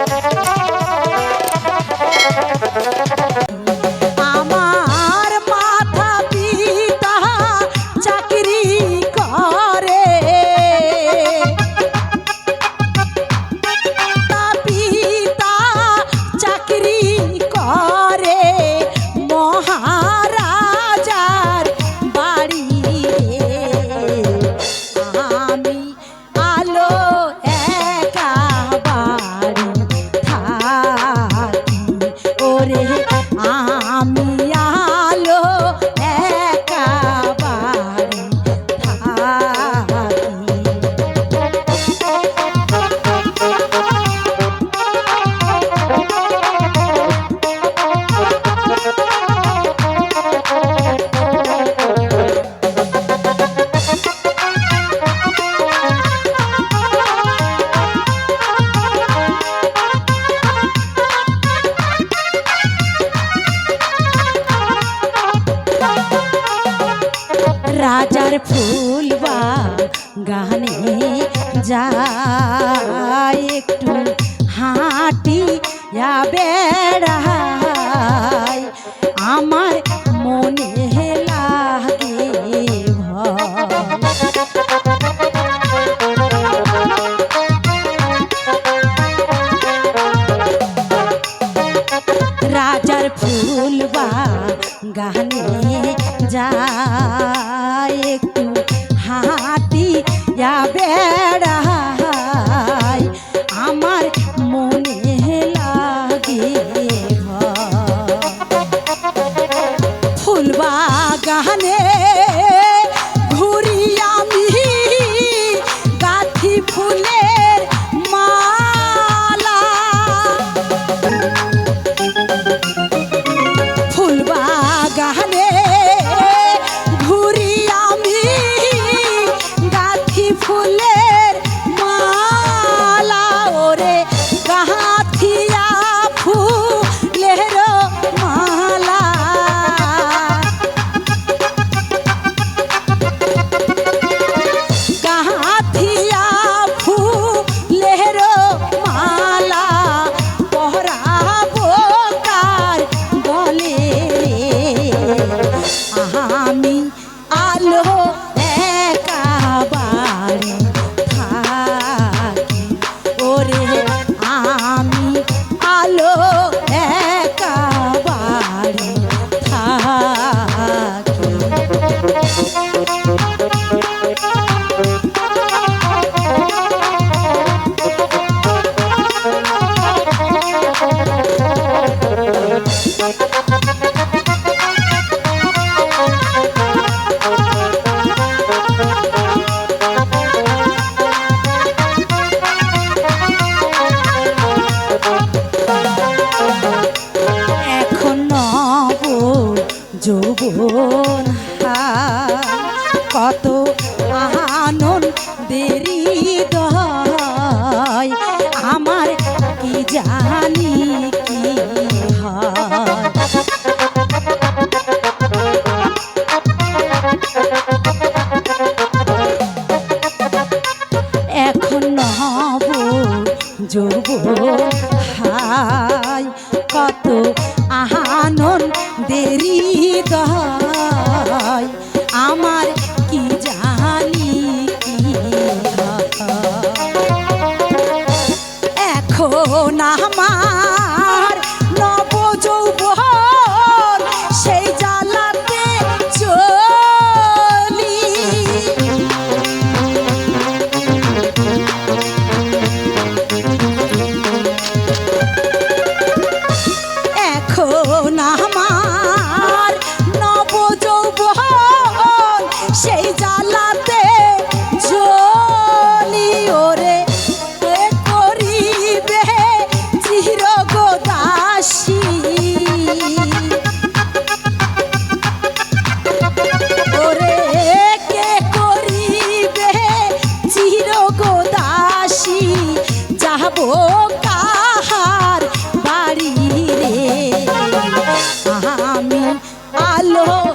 Thank Phulba গানে যায় একটু হাঁটি বেড়ায় আমার মনে রাজার ফুলবা গানে ঘুরিয়া বেড়াই আমার মনে লাগে ফুলবা here হয়। আমার কি জানি এখন আমার Hello.